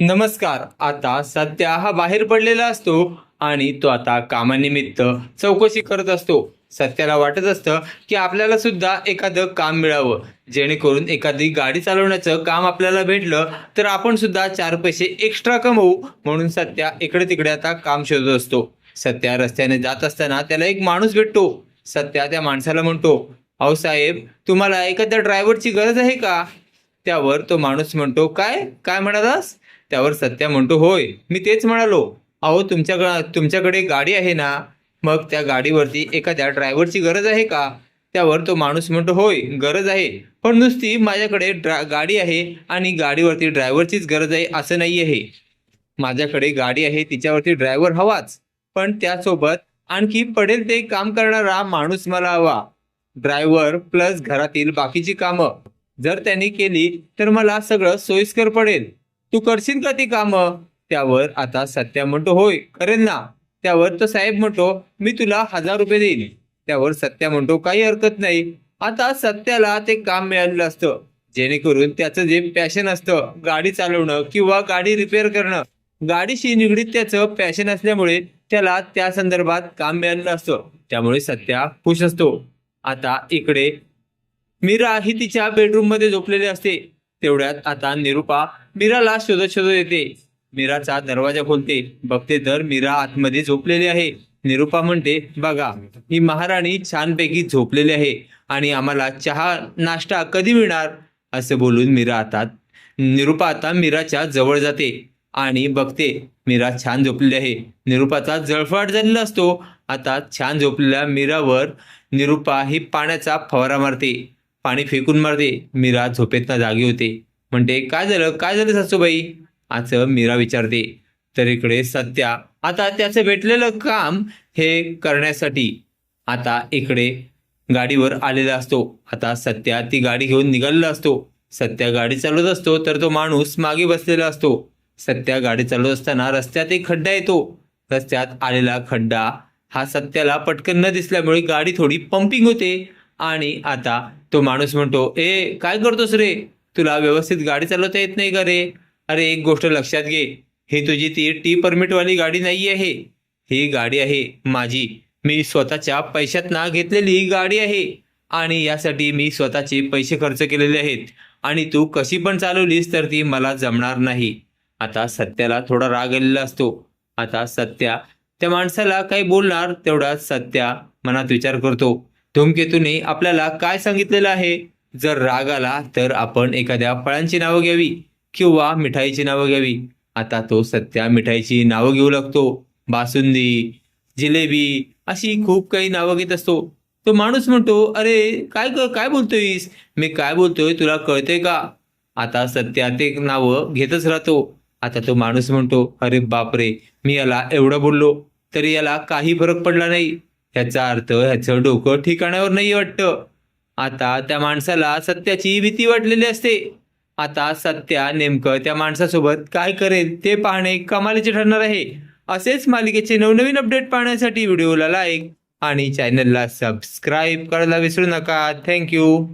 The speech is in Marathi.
नमस्कार. आता सध्या हा बाहेर पडलेला असतो आणि तो आता कामानिमित्त चौकशी करत असतो. सत्याला वाटत असतं की आपल्याला सुद्धा एखादं काम मिळावं. जेणेकरून एखादी गाडी चालवण्याचं काम आपल्याला भेटलं तर आपण सुद्धा चार पैसे एक्स्ट्रा कमवू म्हणून सत्या इकडे तिकडे आता काम शोधत असतो. सत्या रस्त्याने जात असताना त्याला एक माणूस भेटतो. सत्या त्या माणसाला म्हणतो अहो साहेब तुम्हाला एखाद्या ड्रायव्हरची गरज आहे का? त्यावर तो माणूस म्हणतो काय? काय म्हणालास? त्यावर सत्या म्हणतो होय मी तेच म्हणालो. अहो तुमच्या तुमच्याकडे गाडी आहे ना मग त्या गाडीवरती एखाद्या ड्रायव्हरची गरज आहे का? त्यावर तो माणूस म्हणतो होय गरज आहे. पण नुसती माझ्याकडे ड्रा गाडी आहे आणि गाडीवरती ड्रायव्हरचीच गरज आहे असं नाही आहे. माझ्याकडे गाडी आहे तिच्यावरती ड्रायव्हर हवाच. पण त्यासोबत आणखी पडेल ते काम करणारा माणूस मला हवा. ड्रायव्हर प्लस घरातील बाकीची कामं. जर त्यांनी केली तर मला सगळं सोयीस्कर पडेल. तू करशील का ती कामं? त्यावर आता सत्या म्हणतो होय करेल ना. त्यावर तो साहेब म्हणतो मी तुला हजार रुपये देईन. त्यावर सत्या म्हणतो काही हरकत नाही. आता सत्याला ते काम मिळालेलं असतं. जेणेकरून त्याचं जे पॅशन असतं गाडी चालवणं किंवा गाडी रिपेअर करणं गाडीशी निगडीत त्याचं पॅशन असल्यामुळे त्याला त्या संदर्भात काम मिळालेलं असतं. त्यामुळे सत्या खुश असतो. आता इकडे मीरा ही तिच्या बेडरूममध्ये झोपलेली असते. तेवढ्यात आता निरुपा मीराला शोधत शोधत येते मीराचा दरवाजा खोलते. बघते तर मीरा आतमध्ये झोपलेली आहे. निरुपा म्हणते बघा ही महाराणी छानपैकी झोपलेली आहे आणि आम्हाला चहा नाश्ता कधी मिळणार? असं बोलून मीरा आता निरुपा आता मीराच्या जवळ जाते आणि बघते मीरा छान झोपलेली आहे. निरुपाचा जळफाट झालेला असतो. आता छान झोपलेल्या मीरावर निरुपा ही पाण्याचा फवारा मारते. पाणी फेकून मारते. मीरा झोपेतनं जागी होते. म्हणते काय झालं? काय झालं सासूबाई? असं मीरा विचारते. तर इकडे सत्या आता त्याचं भेटलेलं काम हे करण्यासाठी आता इकडे गाडीवर आलेला असतो. आता सत्या ती गाडी घेऊन निघालेला असतो. सत्या गाडी चालवत असतो तर तो माणूस मागे बसलेला असतो. सत्या गाडी चालवत असताना रस्त्यात एक खड्डा येतो. रस्त्यात आलेला खड्डा हा सत्याला पटकन न दिसल्यामुळे गाडी थोडी पंपिंग होते. आणि आता तो माणूस म्हणतो ए काय करतोस रे? तुला व्यवस्थित गाडी चालवता येत नाही का रे? अरे एक गोष्ट लक्षात घे. ही तुझी ती टी परमिटवाली गाडी नाही आहे. ही गाडी आहे माझी. मी स्वतःच्या पैशात ना घेतलेली ही गाडी आहे. आणि यासाठी मी स्वतःचे पैसे खर्च केलेले आहेत. आणि तू कशी पण चालवलीस तर ती मला जमणार नाही. आता सत्याला थोडा राग आलेला असतो. आता सत्या त्या माणसाला काही बोलणार तेवढा सत्या मनात विचार करतो. धूमकेतूने आपल्याला काय सांगितलेलं आहे? जर राग आला तर आपण एखाद्या फळांची नावं घ्यावी किंवा मिठाईची नावं घ्यावी. आता तो सत्या मिठाईची नावं घेऊ लागतो. बासुंदी जिलेबी अशी खूप काही नावं घेत असतो. तो माणूस म्हणतो अरे काय काय बोलतोयस? मी काय बोलतोय तुला कळतंय का? आता सत्या ते नावं घेतच राहतो. आता तो माणूस म्हणतो अरे बापरे मी याला एवढं बोललो तरी याला काही फरक पडला नाही. ह्याचा अर्थ ह्याचं डोकं ठिकाणावर नाही वाटतं. आता त्या माणसाला सत्याची भीती वाटलेली असते. आता सत्या नेमकं त्या माणसासोबत काय करेल ते पाहणे कमालीचे ठरणार आहे. असेच मालिकेचे नवनवीन अपडेट पाहण्यासाठी व्हिडिओला लाईक आणि चॅनलला सबस्क्राईब करायला विसरू नका. थँक्यू